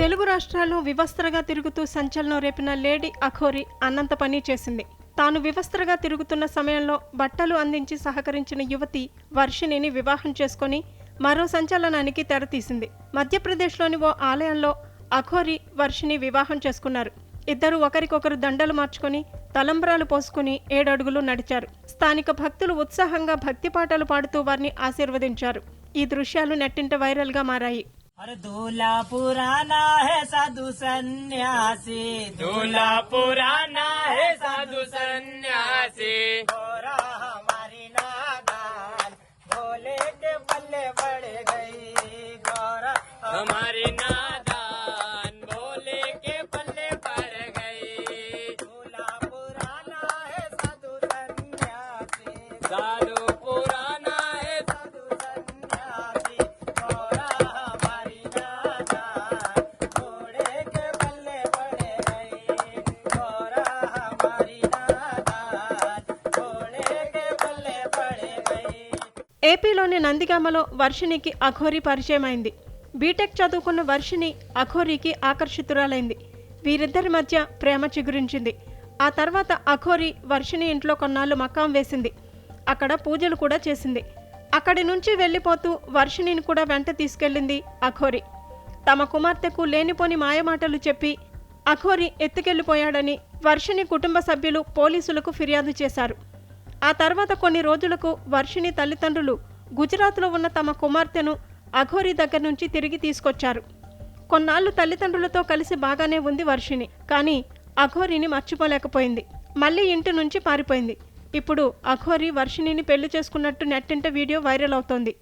తెలుగు రాష్ట్రాల్లో వివస్త్రగా తిరుగుతూ సంచలనం రేపిన లేడీ అఖోరి అన్నంత పని చేసింది. తాను వివస్త్రగా తిరుగుతున్న సమయంలో బట్టలు అందించి సహకరించిన యువతి వర్షిణిని వివాహం చేసుకొని మరో సంచలనానికి తెరతీసింది. మధ్యప్రదేశ్లోని ఓ ఆలయంలో అఖోరి వర్షిని వివాహం చేసుకున్నారు. ఇద్దరు ఒకరికొకరు దండలు మార్చుకొని తలంబ్రాలు పోసుకుని ఏడడుగులు నడిచారు. స్థానిక భక్తులు ఉత్సాహంగా భక్తి పాటలు పాడుతూ వారిని ఆశీర్వదించారు. ఈ దృశ్యాలు నెట్టింట వైరల్గా మారాయి. अरे दूल्हा पुराना है साधु सन्यासी। दूल्हा पुराना है साधु सन्यासी। गोरा हमारी नादान भोले के पल्ले पड़ गई। गोरा हमारी नादान बोले के पल्ले पड़ गई। दूल्हा पुराना है साधु सन्यासी। साधु ఏపీలోని నందిగామలో వర్షిణికి అఘోరి పరిచయమైంది. బీటెక్ చదువుకున్న వర్షిణి అఘోరికి ఆకర్షితురాలైంది. వీరిద్దరి మధ్య ప్రేమ చిగురించింది. ఆ తర్వాత అఘోరి వర్షిణి ఇంట్లో కొన్నాళ్ళు మకాం వేసింది. అక్కడ పూజలు కూడా చేసింది. అక్కడి నుంచి వెళ్ళిపోతూ వర్షిణిని కూడా వెంట తీసుకెళ్ళింది అఘోరి. తమ కుమార్తెకు లేనిపోని మాయమాటలు చెప్పి అఘోరి ఎత్తుకెళ్ళిపోయాడని వర్షిణి కుటుంబ సభ్యులు పోలీసులకు ఫిర్యాదు చేశారు. ఆ తర్వాత కొన్ని రోజులకు వర్షిణి తల్లిదండ్రులు గుజరాత్లో ఉన్న తమ కుమార్తెను అఘోరి దగ్గర నుంచి తిరిగి తీసుకొచ్చారు. కొన్నాళ్ళు తల్లిదండ్రులతో కలిసి బాగానే ఉంది వర్షిణి కానీ అఘోరిని మర్చిపోలేకపోయింది. మళ్ళీ ఇంటి నుంచి పారిపోయింది. ఇప్పుడు అఘోరి వర్షిణిని పెళ్ళి చేసుకున్నట్టు నెట్టింట వీడియో వైరల్ అవుతోంది.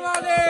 まで